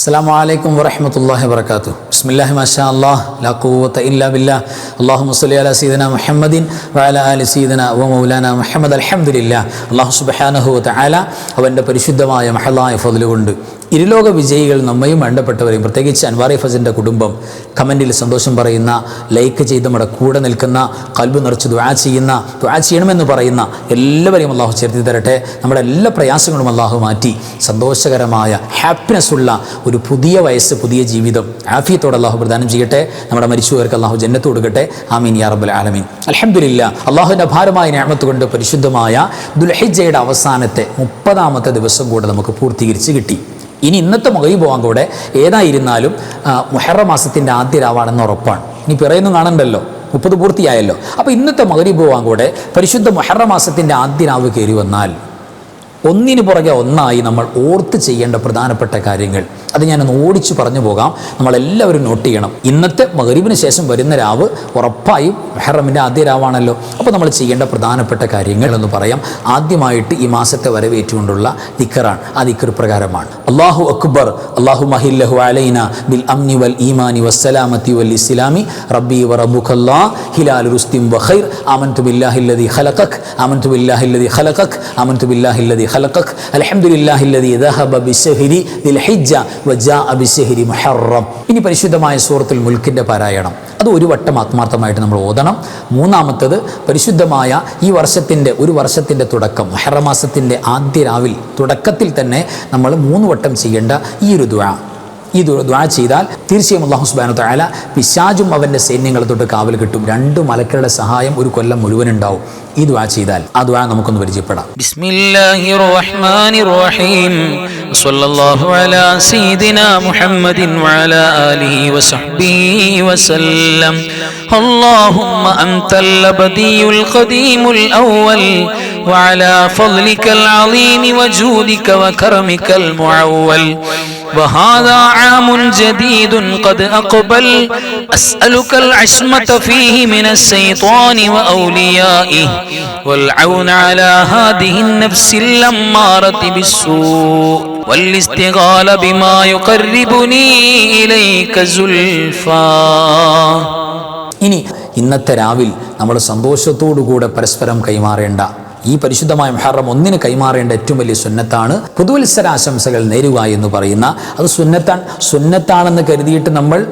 അസ്സാം വലൈക്കും വറഹമത്തല്ലാഹി വർക്കാത്തു ബിസ്മില്ലാഹി മാഷാ അല്ലാഹ് ലാ ഖുവത്ത ഇല്ലാ ബില്ലാ. അല്ലാഹു മുസ്ലി അലാ സീദന മുഹമ്മദിൻ വഅല ആലി സീദന വ മൗലാന മുഹമ്മദ് അൽഹംദുലില്ലാ അല്ലാഹു സുബ്ഹാനഹു വ തആല അവന്റെ പരിശുദ്ധമായ മഹലായ ഫضل കൊണ്ട് ഇരുലോക വിജയികൾ നമ്മയും വേണ്ടപ്പെട്ടവരെയും പ്രത്യേകിച്ച് അൻവാറി ഫസിന്റെ കുടുംബം കമന്റിൽ സന്തോഷം പറയുന്ന ലൈക്ക് ചെയ്ത് നമ്മുടെ കൂടെ നിൽക്കുന്ന കൽബ് നിറച്ച് ദ്വാ ചെയ്യുന്ന ദ്വാ ചെയ്യണമെന്ന് പറയുന്ന എല്ലാവരെയും അള്ളാഹു ചേർത്തി തരട്ടെ. നമ്മുടെ എല്ലാ പ്രയാസങ്ങളും അള്ളാഹു മാറ്റി. സന്തോഷകരമായ ഹാപ്പിനെസ് ഉള്ള ഒരു പുതിയ വയസ്സ് പുതിയ ജീവിതം ആഫിയത്തോടെ അള്ളാഹു പ്രദാനം ചെയ്യട്ടെ. നമ്മുടെ മരിച്ചുപോയവർക്ക് അള്ളാഹു ജന്നത്ത് കൊടുക്കട്ടെ. ആമീൻ യാ റബ്ബൽ ആലമീൻ. അലഹമില്ല അള്ളാഹുവിന്റെ ഭാരമായ ഞാമത്ത് കൊണ്ട് പരിശുദ്ധമായ ദുൽഹിജയുടെ അവസാനത്തെ മുപ്പതാമത്തെ ദിവസം കൂടെ നമുക്ക് പൂർത്തീകരിച്ച് കിട്ടി. ഇനി ഇന്നത്തെ മകരി പോകാൻ കൂടെ ഏതായിരുന്നാലും മുഹറം മാസത്തിന്റെ ആദ്യ രാവാണെന്ന് ഉറപ്പാണ്. ഇനി പിറയൊന്നും കാണണ്ടല്ലോ. മുപ്പത് പൂർത്തിയായല്ലോ. അപ്പോൾ ഇന്നത്തെ മകരി പോവാൻ കൂടെ പരിശുദ്ധ മുഹറം മാസത്തിന്റെ ആദ്യ രാവ് കയറി വന്നാൽ ഒന്നിനു പുറകെ ഒന്നായി നമ്മൾ ഓർത്ത് ചെയ്യേണ്ട പ്രധാനപ്പെട്ട കാര്യങ്ങൾ. അത് ഞാനൊന്ന് ഓടിച്ചു പറഞ്ഞു പോകാം. നമ്മളെല്ലാവരും നോട്ട് ചെയ്യണം. ഇന്നത്തെ മകരീബിന് ശേഷം വരുന്ന രാവ് ഉറപ്പായും മെഹറമിന്റെ ആദ്യ രാവാണല്ലോ. അപ്പോൾ നമ്മൾ ചെയ്യേണ്ട പ്രധാനപ്പെട്ട കാര്യങ്ങൾ എന്ന് പറയാം. ആദ്യമായിട്ട് ഈ മാസത്തെ വരവേറ്റുകൊണ്ടുള്ള ദിക്കറാണ്. ആ ദിക്കർ പ്രകാരമാണ്. അള്ളാഹു അക്ബർ അള്ളാഹു മഹില്ലഹു അലൈന ബിൽ അംനി വൽ ഈമാനി വസ്സലാമത്തി വൽ ഇസ്ലാമി. റബ്ബി വ റബ്ബുഖല്ലാ ഹിലാൽ റുസ്തിം വഖൈർ ആമൻതു ബില്ലാഹില്ലദി ഖലഖക്. ആമൻതു ബില്ലാഹില്ലദി ഖലഖക്. ആമൻതു ബില്ലാഹില്ലദി ഖലഖക്. الذي ذهب ബിശഹരി ذي ഹിജ്ജ وجاء ബിശഹരി മുഹറം. ഇനി പരിശുദ്ധമായ സൂറത്തുൽ മുൽക്കിന്റെ പാരായണം. അത് ഒരു വട്ടം ആത്മാർത്ഥമായിട്ട് നമ്മൾ ഓതണം. മൂന്നാമത്തത് പരിശുദ്ധമായ ഈ വർഷത്തിന്റെ ഒരു വർഷത്തിന്റെ തുടക്കം. മഹറമാസത്തിന്റെ ആദ്യ രാവിൽ തുടക്കത്തിൽ തന്നെ നമ്മൾ മൂന്ന് വട്ടം ചെയ്യേണ്ട ഈ ഒരു ദ്വാ ഈ ദു- ദ്വാ ചെയ്താൽ തീർച്ചയായും അള്ളാഹു സുബാനു താല പിശാജും അവൻ്റെ സൈന്യങ്ങളെ തൊട്ട് കാവൽ കിട്ടും രണ്ട് മലക്കളുടെ സഹായം ഒരു കൊല്ലം മുഴുവൻ ഉണ്ടാവും ഈ ദ്വാ ചെയ്താൽ ആ ദ്വാ നമുക്കൊന്ന് പരിചയപ്പെടാം بسم الله الرحمن الرحيم صلى الله على سيدنا محمد وعلى آله وصحبه وسلم اللهم أنت الأبدي القديم الأول وعلى فضلك العظيم وجودك وكرمك المعول وهذا عام جديد قد أقبل أسألك العصمة فيه من الشيطان وأوليائه والعون على هذه النفس الأمارة بالسوء والاستغال بما يقربني إليك زلفى ഇനി ഇന്നത്തെ രാവിൽ നമ്മൾ സന്തോഷത്തോടുകൂടെ പരസ്പരം കൈമാറേണ്ട ഈ പരിശുദ്ധമായ മുഹറം ഒന്നിന് കൈമാറേണ്ട ഏറ്റവും വലിയ സുന്നത്താണ് പുതുവത്സരാശംസകൾ നേരുക എന്ന് പറയുന്ന അത് സുന്നത്താൻ സുന്നത്താണെന്ന് കരുതിയിട്ട് നമ്മൾ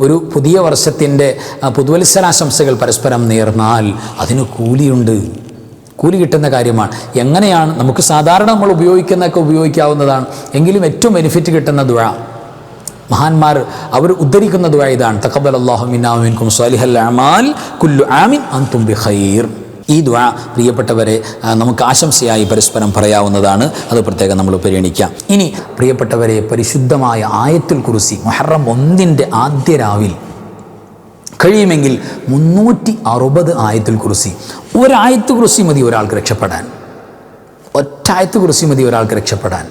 ഒരു പുതിയ വർഷത്തിന്റെ പുതുവത്സരാശംസകൾ പരസ്പരം നേർന്നാൽ അതിന് കൂലിയുണ്ട്. കൂലി കിട്ടുന്ന കാര്യമാണ്. എങ്ങനെയാണ്? നമുക്ക് സാധാരണ നമ്മൾ ഉപയോഗിക്കുന്നതൊക്കെ ഉപയോഗിക്കാവുന്നതാണ്. എങ്കിലും ഏറ്റവും ബെനിഫിറ്റ് കിട്ടുന്ന ദുഴ മഹാന്മാർ അവർ ഉദ്ധരിക്കുന്ന ദുഴ ഇതാണ്. തക്കബൽ അല്ലാഹു മിന്നാ മിൻകും സ്വാലിഹൽ അമാൽ കുല്ലു ആമിൻ അൻതും ബിഖൈർ. ഈ ദുആ പ്രിയപ്പെട്ടവരെ നമുക്ക് ആശംസയായി പരസ്പരം പറയാവുന്നതാണ്. അത് പ്രത്യേകം നമ്മൾ പരിഗണിക്കാം. ഇനി പ്രിയപ്പെട്ടവരെ പരിശുദ്ധമായ ആയത്തുൽ കുറിസി മുഹറം ഒന്നിന്റെ ആദ്യ രാവിൽ. കഴിയുമെങ്കിൽ മുന്നൂറ്റി അറുപത് ആയത്തുൽ കുറിസി ഒരായത്ത് കുറിസി മതി ഒരാൾക്ക് രക്ഷപ്പെടാൻ. ഒറ്റായത്ത് കുറിസി മതി ഒരാൾക്ക് രക്ഷപ്പെടാൻ.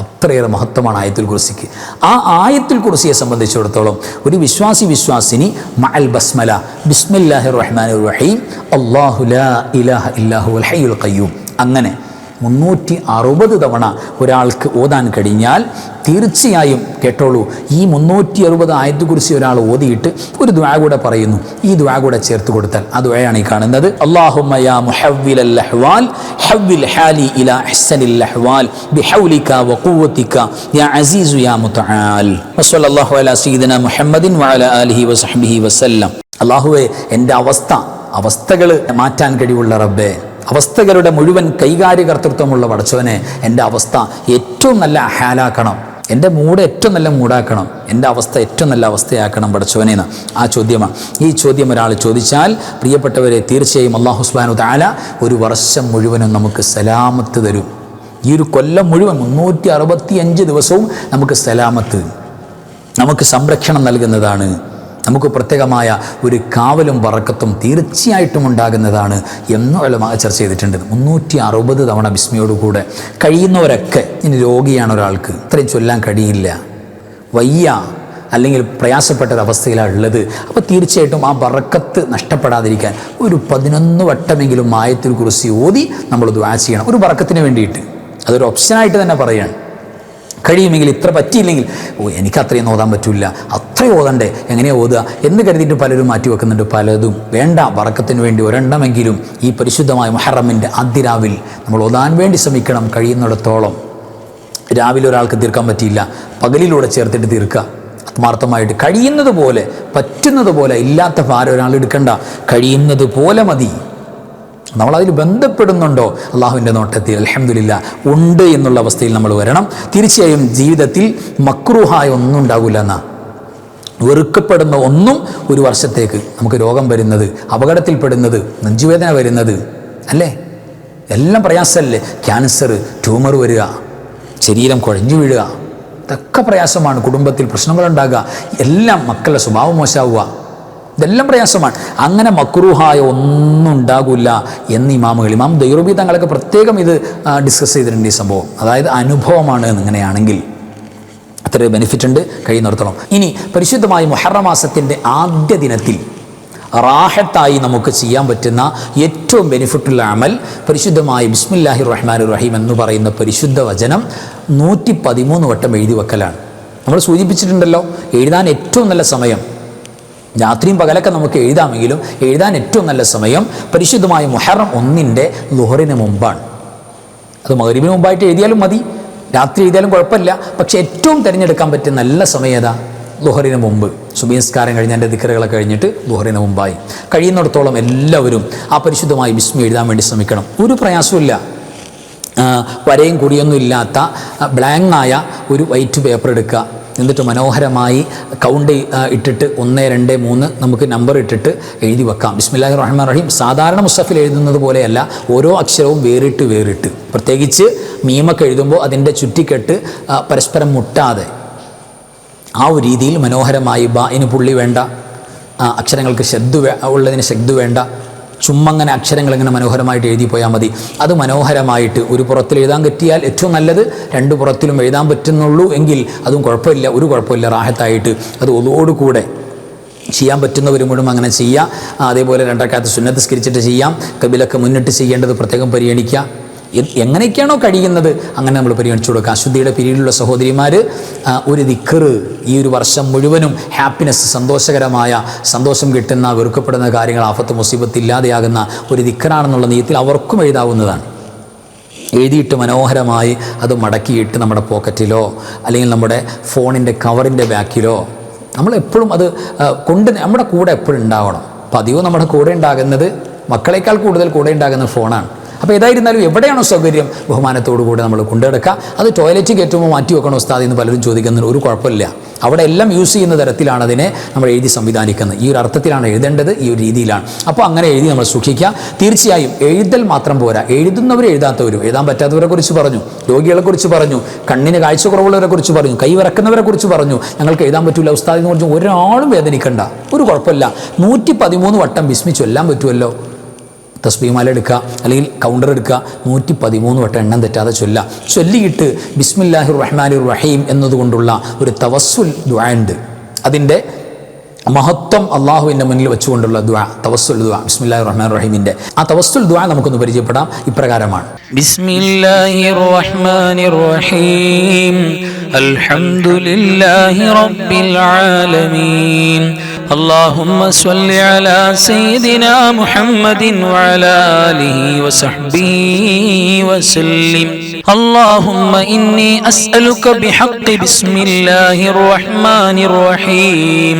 അത്രയേറെ മഹത്വമാണ് ആയത്തിൽ കുറിസിക്ക് ആ ആയത്തിൽ കുറിസിയെ സംബന്ധിച്ചിടത്തോളം ഒരു വിശ്വാസി വിശ്വാസിനി മഅൽ ബസ്മല. ബിസ്മില്ലാഹിർ റഹ്മാനിർ റഹീം. അല്ലാഹു ലാ ഇലാഹ ഇല്ലാഹു അൽ ഹയ്യുൽ അങ്ങനെ മുന്നൂറ്റി അറുപത് തവണ ഒരാൾക്ക് ഓതാൻ കഴിഞ്ഞാൽ തീർച്ചയായും കേട്ടോളൂ ഈ മുന്നൂറ്റി അറുപത് ആയത്തെക്കുറിച്ച് ഒരാൾ ഓതിയിട്ട് ഒരു ദ്വാ കൂടെ പറയുന്നു. ഈ ദ്വാ കൂടെ ചേർത്ത് കൊടുത്താൽ ആ ദ്വയാണ് ഈ കാണുന്നത്. അല്ലാഹുവേ എന്റെ അവസ്ഥ അവസ്ഥകൾ മാറ്റാൻ കഴിവുള്ള റബ്ബേ. അവസ്ഥകളുടെ മുഴുവൻ കൈകാര്യകർത്തൃത്വമുള്ള പടച്ചവനെ എന്റെ അവസ്ഥ ഏറ്റവും നല്ല ഹാലാക്കണം എന്റെ മൂഡ് ഏറ്റവും നല്ല മൂടാക്കണം എന്റെ അവസ്ഥ ഏറ്റവും നല്ല അവസ്ഥയാക്കണം പടച്ചവനെ എന്ന്. ആ ചോദ്യമാണ്. ഈ ചോദ്യം ഒരാൾ ചോദിച്ചാൽ പ്രിയപ്പെട്ടവരെ തീർച്ചയായും അള്ളാഹു സുബാനു താല ഒരു വർഷം മുഴുവനും നമുക്ക് സലാമത്ത് തരും. ഈ ഒരു കൊല്ലം മുഴുവൻ മുന്നൂറ്റി അറുപത്തി അഞ്ച് ദിവസവും നമുക്ക് സലാമത്ത് നമുക്ക് സംരക്ഷണം നൽകുന്നതാണ്. നമുക്ക് പ്രത്യേകമായ ഒരു കാവലും വറക്കത്തും തീർച്ചയായിട്ടും ഉണ്ടാകുന്നതാണ് എന്ന് ഉലമ ചർച്ച ചെയ്തിട്ടുണ്ട്. മുന്നൂറ്റി അറുപത് തവണ ബിസ്മിയോടുകൂടെ കഴിയുന്നവരൊക്കെ ഇനി രോഗിയാണ് ഒരാൾക്ക്. ഇത്രയും ചൊല്ലാൻ കഴിയില്ല. വയ്യ അല്ലെങ്കിൽ പ്രയാസപ്പെട്ട ഒരവസ്ഥയിലാണ് ഉള്ളത്. അപ്പോൾ തീർച്ചയായിട്ടും ആ ബറക്കത്ത് നഷ്ടപ്പെടാതിരിക്കാൻ ഒരു പതിനൊന്ന് വട്ടമെങ്കിലും മായത്തിൽ കുറിച്ച് ഓതി നമ്മൾ ദ്വാ ചെയ്യണം. ഒരു ബറക്കത്തിന് വേണ്ടിയിട്ട്. അതൊരു ഓപ്ഷനായിട്ട് തന്നെ പറയുകയാണ് കഴിയുമെങ്കിൽ ഇത്ര പറ്റിയില്ലെങ്കിൽ ഓ എനിക്ക് അത്രയും ഓതാൻ പറ്റില്ല ഓതണ്ടേ? എങ്ങനെയാ ഓതുക? എന്ന് കരുതിയിട്ട് പലരും മാറ്റി വെക്കുന്നുണ്ട് പലതും. വേണ്ട വറക്കത്തിന് വേണ്ടി ഒരെണ്ണമെങ്കിലും ഈ പരിശുദ്ധമായ മുഹറമിന്റെ അതിരാവിൽ നമ്മൾ ഓതാൻ വേണ്ടി ശ്രമിക്കണം കഴിയുന്നിടത്തോളം. രാവിലെ ഒരാൾക്ക് തീർക്കാൻ പറ്റിയില്ല. പകലിലൂടെ ചേർത്തിട്ട് തീർക്കുക ആത്മാർത്ഥമായിട്ട് കഴിയുന്നത് പോലെ പറ്റുന്നത് പോലെ ഇല്ലാത്ത ഭാരം ഒരാൾ എടുക്കണ്ട. കഴിയുന്നത് പോലെ മതി. നമ്മളതിൽ ബന്ധപ്പെടുന്നുണ്ടോ? അള്ളാഹുവിന്റെ നോട്ടത്തിൽ അലഹമില്ല ഉണ്ട് എന്നുള്ള അവസ്ഥയിൽ നമ്മൾ വരണം. തീർച്ചയായും ജീവിതത്തിൽ മക്രൂഹായ ഒന്നും ഉണ്ടാകില്ല എന്നാ. വെറുക്കപ്പെടുന്ന ഒന്നും ഒരു വർഷത്തേക്ക് നമുക്ക് രോഗം വരുന്നത് അപകടത്തിൽപ്പെടുന്നത് നെഞ്ചുവേദന വരുന്നത് അല്ലേ? എല്ലാം പ്രയാസമല്ലേ? ക്യാൻസർ ട്യൂമർ വരിക ശരീരം കുഴഞ്ഞു വീഴുക ഇതൊക്കെ പ്രയാസമാണ്. കുടുംബത്തിൽ പ്രശ്നങ്ങളുണ്ടാകുക എല്ലാം മക്കളുടെ സ്വഭാവം മോശമാവുക ഇതെല്ലാം പ്രയാസമാണ്. അങ്ങനെ മക്രൂഹായ ഒന്നും ഉണ്ടാകില്ല എന്ന് ഇമാമുകൾ ഇമാം ദൈറുബി തങ്ങളൊക്കെ പ്രത്യേകം ഇത് ഡിസ്കസ് ചെയ്തിട്ടുണ്ട് ഈ സംഭവം. അതായത് അനുഭവമാണ് ഇങ്ങനെയാണെങ്കിൽ. അത്ര ബെനിഫിറ്റ് ഉണ്ട് കഴിയുന്നിടത്തോളം ഇനി പരിശുദ്ധമായ മൊഹറമാസത്തിന്റെ ആദ്യ ദിനത്തിൽ റാഹത്തായി നമുക്ക് ചെയ്യാൻ പറ്റുന്ന ഏറ്റവും ബെനിഫിറ്റുള്ള അമൽ പരിശുദ്ധമായ ബിസ്മില്ലാഹി റഹ്മാൻ റഹീം എന്ന് പറയുന്ന പരിശുദ്ധ വചനം നൂറ്റി പതിമൂന്ന് വട്ടം എഴുതി വെക്കലാണ്. നമ്മൾ സൂചിപ്പിച്ചിട്ടുണ്ടല്ലോ എഴുതാൻ ഏറ്റവും നല്ല സമയം. രാത്രിയും പകലൊക്കെ നമുക്ക് എഴുതാമെങ്കിലും എഴുതാൻ ഏറ്റവും നല്ല സമയം പരിശുദ്ധമായ മുഹറം ഒന്നിന്റെ ലുഹറിന് മുമ്പാണ്. അത് മകരീബിന് മുമ്പായിട്ട് എഴുതിയാലും മതി. രാത്രി എഴുതിയാലും കുഴപ്പമില്ല. പക്ഷെ ഏറ്റവും തിരഞ്ഞെടുക്കാൻ പറ്റിയ നല്ല സമയം ഏതാ? ലുഹറിന് മുമ്പ്. സുബീസ്കാരം കഴിഞ്ഞ് എന്റെ ദിക്കറുകളൊക്കെ കഴിഞ്ഞിട്ട് ലുഹറിന് മുമ്പായി. കഴിയുന്നിടത്തോളം എല്ലാവരും ആ പരിശുദ്ധമായി ബിസ്മി എഴുതാൻ വേണ്ടി ശ്രമിക്കണം. ഒരു പ്രയാസമില്ല വരയും കുടിയൊന്നും ഇല്ലാത്ത ആയ ഒരു വൈറ്റ് പേപ്പർ എടുക്കുക. എന്നിട്ട് മനോഹരമായി കൗണ്ട് ഇട്ടിട്ട് ഒന്ന് രണ്ട് മൂന്ന് നമുക്ക് നമ്പർ ഇട്ടിട്ട് എഴുതി വെക്കാം. ബിസ്മില്ലാഹി റഹ്മാൻ റഹീം സാധാരണ മുസ്തഫിൽ എഴുതുന്നത് പോലെയല്ല. ഓരോ അക്ഷരവും വേറിട്ട് വേറിട്ട്. പ്രത്യേകിച്ച് മീമൊക്കെ എഴുതുമ്പോൾ അതിന്റെ ചുറ്റിക്കെട്ട് പരസ്പരം മുട്ടാതെ. ആ ഒരു രീതിയിൽ മനോഹരമായി ബ ഇനി പുള്ളി വേണ്ട. അക്ഷരങ്ങൾക്ക് ശബ്ദ ഉള്ളതിന് ശബ്ദ വേണ്ട. ചുമ്മങ്ങനെ അക്ഷരങ്ങൾ ഇങ്ങനെ മനോഹരമായിട്ട് എഴുതി പോയാൽ മതി. അത് മനോഹരമായിട്ട് ഒരു പുറത്തിൽ എഴുതാൻ പറ്റിയാൽ ഏറ്റവും നല്ലത് രണ്ട് പുറത്തിലും എഴുതാൻ പറ്റുന്നുള്ളൂ എങ്കിൽ അതും കുഴപ്പമില്ല ഒരു കുഴപ്പമില്ല റാഹത്തായിട്ട്. അത് ഒതോടുകൂടെ ചെയ്യാൻ പറ്റുന്നവർ മുഴുവൻ അങ്ങനെ ചെയ്യുക അതേപോലെ രണ്ടക്കാലത്ത് സുന്നത്ത് സ്കരിച്ചിട്ട് ചെയ്യാം. കബിലൊക്കെ മുന്നിട്ട് ചെയ്യേണ്ടത് പ്രത്യേകം പരിഗണിക്കുക എങ്ങനെയൊക്കെയാണോ കഴിയുന്നത്? അങ്ങനെ നമ്മൾ പരിഗണിച്ചു കൊടുക്കുക അശുദ്ധിയുടെ പിരീഡിലുള്ള സഹോദരിമാർ ഒരു ദിക്കറ് ഈ ഒരു വർഷം മുഴുവനും ഹാപ്പിനെസ് സന്തോഷകരമായ സന്തോഷം കിട്ടുന്ന വെറുക്കപ്പെടുന്ന കാര്യങ്ങൾ ആഫത്ത് മുസീബത്ത് ഇല്ലാതെയാകുന്ന ഒരു ദിക്കറാണെന്നുള്ള നീയത്തിൽ അവർക്കും എഴുതാവുന്നതാണ്. എഴുതിയിട്ട് മനോഹരമായി അത് മടക്കിയിട്ട് നമ്മുടെ പോക്കറ്റിലോ അല്ലെങ്കിൽ നമ്മുടെ ഫോണിന്റെ കവറിന്റെ ബാക്കിലോ നമ്മൾ എപ്പോഴും അത് കൊണ്ട് നമ്മുടെ കൂടെ എപ്പോഴും ഉണ്ടാവണം. പതിവ് നമ്മുടെ കൂടെ ഉണ്ടാകുന്നത് മക്കളേക്കാൾ കൂടുതൽ കൂടെ ഉണ്ടാകുന്ന ഫോണാണ് അപ്പോൾ ഏതായിരുന്നാലും എവിടെയാണോ സൗകര്യം ബഹുമാനത്തോടു കൂടി നമ്മൾ കൊണ്ടുനടക്കുക അത് ടോയ്ലറ്റ് കയറ്റുമ്പോൾ മാറ്റി വെക്കണോ ഉസ്താദ് എന്ന് പലരും ചോദിക്കുന്നതിന് ഒരു കുഴപ്പമില്ല. അവിടെ എല്ലാം യൂസ് ചെയ്യുന്ന തരത്തിലാണ് അതിനെ നമ്മൾ എഴുതി സംവിധാനിക്കുന്നത്. ഈ ഒരു അർത്ഥത്തിലാണ് എഴുതേണ്ടത് ഈ ഒരു രീതിയിലാണ്. അപ്പോൾ അങ്ങനെ എഴുതി നമ്മൾ സൂക്ഷിക്കുക. തീർച്ചയായും എഴുതൽ മാത്രം പോരാ. എഴുതുന്നവർ എഴുതാത്തവരും എഴുതാൻ പറ്റാത്തവരെ കുറിച്ച് പറഞ്ഞു രോഗികളെ കുറിച്ച് പറഞ്ഞു കണ്ണിന് കാഴ്ച കുറവുള്ളവരെ കുറിച്ച് പറഞ്ഞു കൈ വിറക്കുന്നവരെ കുറിച്ച് പറഞ്ഞു. ഞങ്ങൾക്ക് എഴുതാൻ പറ്റില്ല ഉസ്താദിനെ കുറിച്ച് ഒരാളും വേദനിക്കണ്ട. ഒരു കുഴപ്പമില്ല. നൂറ്റി പതിമൂന്ന് വട്ടം വിസ്മി ചൊല്ലാൻ പറ്റുമല്ലോ. തസ്ബീമാല എടുക്കുക അല്ലെങ്കിൽ കൗണ്ടർ എടുക്കുക നൂറ്റി പതിമൂന്ന് വട്ടം എണ്ണം തെറ്റാതെ ചൊല്ലുക. ചൊല്ലിയിട്ട് ബിസ്മില്ലാഹിർ റഹ്മാനിർ റഹീം എന്നതുകൊണ്ടുള്ള ഒരു തവസ്സുൽ ദുആണ്ട് അതിന്റെ മഹത്വം അള്ളാഹുവിന്റെ മുന്നിൽ വെച്ചുകൊണ്ടുള്ള ദ്വാ തവസ്സുൽ ദ്വാ ബിസ്മില്ലാഹിർ റഹ്മാൻ റഹീമിന്റെ ആ തവസ്സുൽ ദ്വാ നമുക്കൊന്ന് പരിചയപ്പെടാം. ഇപ്രകാരമാണ്. ബിസ്മില്ലാഹിർ റഹ്മാനിർ റഹീം അൽഹംദുലില്ലാഹി റബ്ബിൽ ആലമീൻ. اللهم صل على سيدنا محمد وعلى آله وصحبه وسلم. اللهم إني أسألك بحق بسم الله الرحمن الرحيم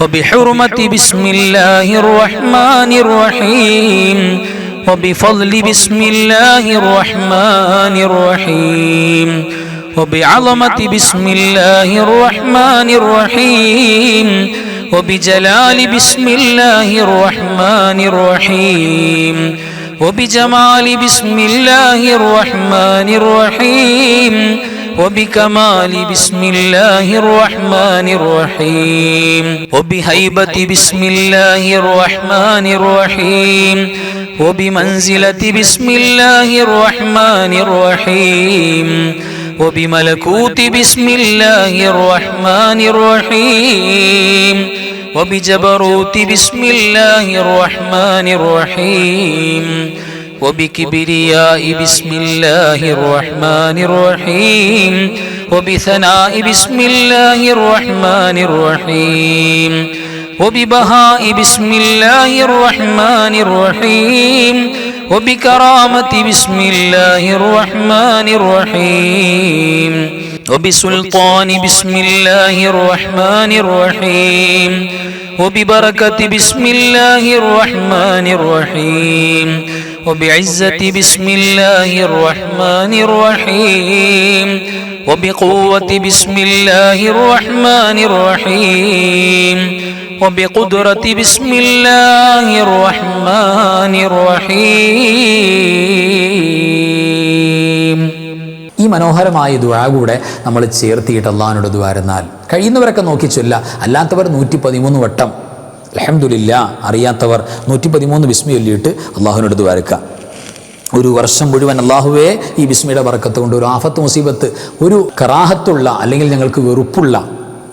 وبحرمة بسم الله الرحمن الرحيم وبفضل بسم الله الرحمن الرحيم وبعظمة بسم الله الرحمن الرحيم وبجلال بسم الله الرحمن الرحيم. وبجمال بسم الله الرحمن الرحيم. وبكمال بسم الله الرحمن الرحيم. وبهيبة بسم الله الرحمن الرحيم. وبمنزلة بسم الله الرحمن الرحيم. وبملكوت بسم الله الرحمن الرحيم. وبجبروت بسم الله الرحمن الرحيم. وبكبرياء بسم الله الرحمن الرحيم. وبثناء بسم الله الرحمن الرحيم. وببهاء بسم الله الرحمن الرحيم. وبكرامة بسم الله الرحمن الرحيم. وبسلطان بسم الله الرحمن الرحيم. وببركة بسم الله الرحمن الرحيم. وبعزة بسم الله الرحمن الرحيم. وبقوة بسم الله الرحمن الرحيم. وبقدرة بسم الله الرحمن الرحيم ഈ മനോഹരമായ ദുആ കൂടെ നമ്മൾ ചേർത്തിയിട്ട് അള്ളാഹിനോട് ദ്വാരുന്നാൽ കഴിയുന്നവരൊക്കെ നോക്കി ചൊല്ല അല്ലാത്തവർ നൂറ്റി പതിമൂന്ന് വട്ടം അലഹമുല്ല അറിയാത്തവർ നൂറ്റി പതിമൂന്ന് ബിസ്മി ചൊല്ലിയിട്ട് അള്ളാഹുവിനോട് ദ്വാരക്കുക ഒരു വർഷം മുഴുവൻ അള്ളാഹുവേ ഈ ബിസ്മിയുടെ പറക്കത്ത് കൊണ്ട് ഒരു ആഫത്ത് മുസീബത്ത് ഒരു കറാഹത്തുള്ള അല്ലെങ്കിൽ ഞങ്ങൾക്ക് വെറുപ്പുള്ള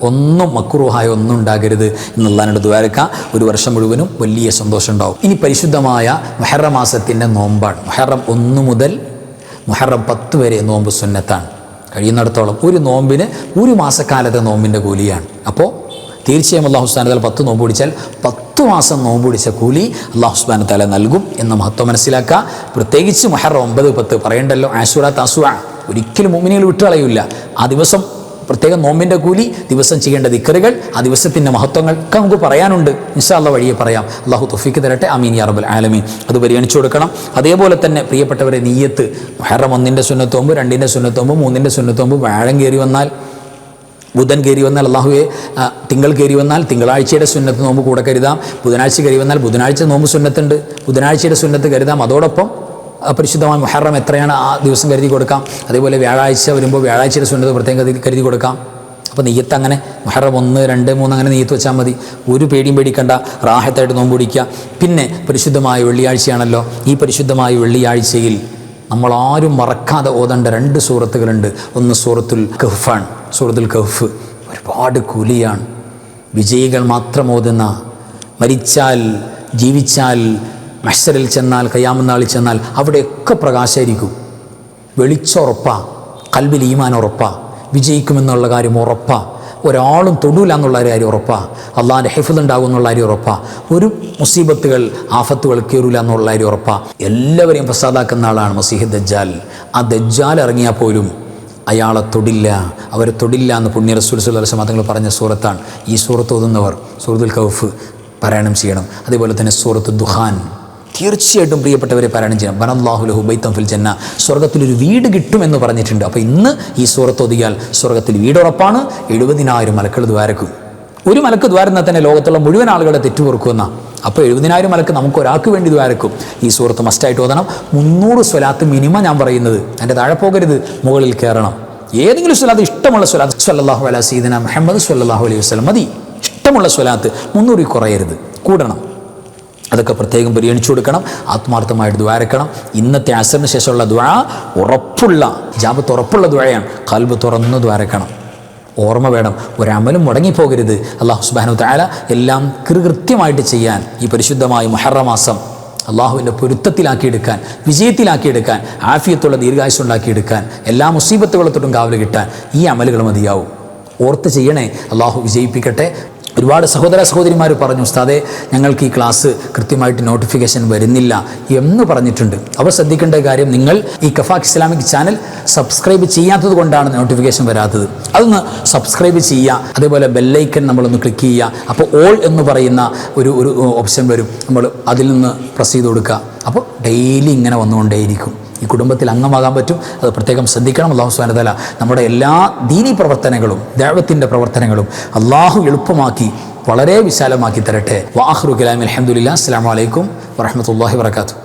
ഒന്നും മക്കുറുഹായ ഒന്നും ഉണ്ടാകരുത് എന്നുള്ളതിനോട് ദ്വാരക്ക. ഒരു വർഷം മുഴുവനും വലിയ സന്തോഷം ഉണ്ടാവും. ഇനി പരിശുദ്ധമായ മെഹറ മാസത്തിന്റെ നോമ്പാണ്. മെഹറം ഒന്ന് മുതൽ മുഹറം പത്ത് വരെ നോമ്പ് സുന്നത്താണ്. കഴിയുന്നിടത്തോളം ഒരു നോമ്പിന് ഒരു മാസക്കാലത്തെ നോമ്പിന്റെ കൂലിയാണ്. അപ്പോൾ തീർച്ചയായും അള്ളാഹു സ്ഥാനത്താൽ പത്ത് നോമ്പ് പിടിച്ചാൽ പത്ത് മാസം നോമ്പ് പിടിച്ച കൂലി അള്ളാഹു തല നൽകും എന്ന മഹത്വം മനസ്സിലാക്കുക. പ്രത്യേകിച്ച് മുഹറം ഒമ്പത് പത്ത് പറയണ്ടല്ലോ. ആശുറ താസുവ ഒരിക്കലും മുമ്മിനികൾ വിട്ടുകളയില്ല ആ ദിവസം പ്രത്യേകം നോമ്പിന്റെ കൂലി ദിവസം ചെയ്യേണ്ട ദിക്കറുകൾ ആ ദിവസത്തിന്റെ മഹത്വങ്ങൾ ഒക്കെ നമുക്ക് പറയാനുണ്ട്. ഇൻഷാല്ല വഴിയെ പറയാം. അള്ളാഹു തൊഫിക്ക് തരട്ടെ. അമീൻ അറബുൽ ആലമീൻ. അത് പരിഗണിച്ചു കൊടുക്കണം. അതേപോലെ തന്നെ പ്രിയപ്പെട്ടവരെ നീയത്ത്. മുഹറം ഒന്നിന്റെ സുന്നത്തോമ്പ് രണ്ടിന്റെ സുന്നത്തോമ്പ് മൂന്നിന്റെ സുന്നത്തോമ്പ് വാഴം കയറി വന്നാൽ ബുധൻ കയറി വന്നാൽ അള്ളാഹുവെ തിങ്കൾ കയറി വന്നാൽ തിങ്കളാഴ്ചയുടെ സുന്നത്ത് നോമ്പ് കൂടെ കരുതാം. ബുധനാഴ്ച കയറി വന്നാൽ ബുധനാഴ്ച നോമ്പ് സുന്നത്തുണ്ട്. ബുധനാഴ്ചയുടെ സുന്നത്ത് കരുതാം. അതോടൊപ്പം പരിശുദ്ധമായ മുഹറം എത്രയാണ് ആ ദിവസം കരുതി കൊടുക്കാം. അതേപോലെ വ്യാഴാഴ്ച വരുമ്പോൾ വ്യാഴാഴ്ചയുടെ സുന്നത പ്രത്യേകം കരുതി കൊടുക്കാം. അപ്പോൾ നെയ്യത്ത് അങ്ങനെ മുഹറം ഒന്ന് രണ്ട് മൂന്ന് അങ്ങനെ നെയ്യത്ത് വെച്ചാൽ മതി. ഒരു പേടിയും പേടിക്കണ്ട. റാഹത്തായിട്ട് നോമ്പ് പിടിക്കുക. പിന്നെ പരിശുദ്ധമായ വെള്ളിയാഴ്ചയാണല്ലോ. ഈ പരിശുദ്ധമായ വെള്ളിയാഴ്ചയിൽ നമ്മളാരും മറക്കാതെ ഓതേണ്ട രണ്ട് സൂറത്തുകളുണ്ട്. ഒന്ന് സൂറത്തുൽ കഹ്ഫാണ് സൂറത്തുൽ കഹ്ഫ്. ഒരുപാട് കൂലിയാണ്. വിജയികൾ മാത്രം ഓതുന്ന മരിച്ചാൽ ജീവിച്ചാൽ മത്സരിൽ ചെന്നാൽ കയ്യാമനാളിൽ ചെന്നാൽ അവിടെയൊക്കെ പ്രകാശമായിരിക്കും. വെളിച്ചുറപ്പാ കൽബിൽ ഈമാൻ ഉറപ്പാ വിജയിക്കുമെന്നുള്ള കാര്യം ഉറപ്പാ ഒരാളും തൊടൂല എന്നുള്ള കാര്യം ഉറപ്പാ അള്ളാഹിന്റെ ഹെഫുദ് ഉണ്ടാകും എന്നുള്ള കാര്യം ഉറപ്പാ ഒരു മുസീബത്തുകൾ ആഫത്തുകൾ കയറൂല എന്നുള്ള കാര്യം ഉറപ്പാ. എല്ലാവരെയും ഫസാദാക്കുന്ന ആളാണ് മസീഹ് ദജ്ജാൽ. ആ ദജ്ജാൽ ഇറങ്ങിയാൽ പോലും അയാളെ തൊടില്ല. അവരെ തൊടില്ല എന്ന് പുണ്യ റസൂൽ സുല്ലാസ് മതങ്ങൾ പറഞ്ഞ സൂറത്താണ്. ഈ സൂറത്ത് ഓതുന്നവർ സൂറത്തുൽ കൗഫ് പാരായണം ചെയ്യണം. അതേപോലെ തന്നെ സൂറത്ത് ദുഹാൻ തീർച്ചയായിട്ടും പ്രിയപ്പെട്ടവരെ പാരായണം ചെയ്യണം വനല്ലാഹുലഹു ബൈത്തം ഫിൽ ജന്ന. സ്വർഗത്തിലൊരു വീട് കിട്ടുമെന്ന് പറഞ്ഞിട്ടുണ്ട്. അപ്പോൾ ഇന്ന് ഈ സൂറത്ത് ഒതുകിയാൽ സ്വർഗത്തിൽ വീടുറപ്പാണ്. എഴുപതിനായിരം മലക്കൾ ദ്വാരക്കും. ഒരു മലക്ക് ദ്വാരുന്നാൽ തന്നെ ലോകത്തുള്ള മുഴുവൻ ആളുകളെ തെറ്റുപൊറുക്കുന്ന അപ്പോൾ എഴുപതിനായിരം മലക്ക് നമുക്ക് ഒരാൾക്ക് വേണ്ടി ദ്വാരക്കും. ഈ സുഹൃത്ത് മസ്റ്റായിട്ട് ഓതണം. മുന്നൂറ് സ്വലാത്ത് മിനിമം ഞാൻ പറയുന്നത്. എന്റെ താഴെ പോകരുത്. മുകളിൽ കയറണം. ഏതെങ്കിലും സ്വലാത്ത് ഇഷ്ടമുള്ള സ്വലാത്ത് സല്ലാഹു അല സീദന മുഹമ്മദ് സ്വല്ലല്ലാഹു അലൈഹി വസ്ലം മതി. ഇഷ്ടമുള്ള സ്വലാത്ത് മുന്നൂറിൽ കുറയരുത്. കൂടണം. അതൊക്കെ പ്രത്യേകം പരിഗണിച്ചു കൊടുക്കണം. ആത്മാർത്ഥമായിട്ട് ദ്വാരക്കണം ഇന്നത്തെ അസറിന് ശേഷമുള്ള ദ്വാ ഉറപ്പുള്ള ജാപത്ത് ഉറപ്പുള്ള ദ്വാരയാണ് കൽബ് തുറന്ന് ദ്വാരക്കണം ഓർമ്മ വേണം. ഒരമലും മുടങ്ങിപ്പോകരുത്. അള്ളാഹു സുബാനു താല എല്ലാം കൃത്യമായിട്ട് ചെയ്യാൻ ഈ പരിശുദ്ധമായ മഹറമാസം അള്ളാഹുവിന്റെ പൊരുത്തത്തിലാക്കിയെടുക്കാൻ വിജയത്തിലാക്കിയെടുക്കാൻ ആഫിയത്തുള്ള ദീർഘായുസ് ഉണ്ടാക്കിയെടുക്കാൻ എല്ലാ മുസീബത്തുകളെ തൊട്ടും കാവൽ കിട്ടാൻ ഈ അമലുകൾ മതിയാവും. ഓർത്ത് ചെയ്യണേ. അള്ളാഹു വിജയിപ്പിക്കട്ടെ. ഒരുപാട് സഹോദര സഹോദരിമാർ പറഞ്ഞു ഉസ്താദെ ഞങ്ങൾക്ക് ഈ ക്ലാസ് കൃത്യമായിട്ട് നോട്ടിഫിക്കേഷൻ വരുന്നില്ല എന്ന് പറഞ്ഞിട്ടുണ്ട്. അവർ ശ്രദ്ധിക്കേണ്ട കാര്യം നിങ്ങൾ ഈ കഫാഖ് ഇസ്ലാമിക് ചാനൽ സബ്സ്ക്രൈബ് ചെയ്യാത്തത് കൊണ്ടാണ് നോട്ടിഫിക്കേഷൻ വരാത്തത്. അതൊന്ന് സബ്സ്ക്രൈബ് ചെയ്യുക അതേപോലെ ബെല്ലൈക്കൻ നമ്മളൊന്ന് ക്ലിക്ക് ചെയ്യുക. അപ്പോൾ ഓൾ എന്ന് പറയുന്ന ഒരു ഒരു ഓപ്ഷൻ വരും. നമ്മൾ അതിൽ നിന്ന് പ്രസ് ചെയ്ത് കൊടുക്കുക. അപ്പോൾ ഡെയിലി ഇങ്ങനെ വന്നുകൊണ്ടേയിരിക്കും. ഈ കുടുംബത്തിൽ അംഗമാകാൻ പറ്റും. അത് പ്രത്യേകം ശ്രദ്ധിക്കണം. അള്ളാഹു സുബാനതല നമ്മുടെ എല്ലാ ദീനി പ്രവർത്തനങ്ങളും ദൈവത്തിന്റെ പ്രവർത്തനങ്ങളും അള്ളാഹു എളുപ്പമാക്കി വളരെ വിശാലമാക്കി തരട്ടെ. വാഹ്റു കലാം അലഹമുല്ല അസ്സാം വലൈക്കും വറഹമത്തല്ലാഹി വർക്കാത്തു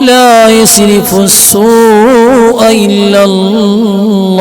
لا يسرف السوء إلا الله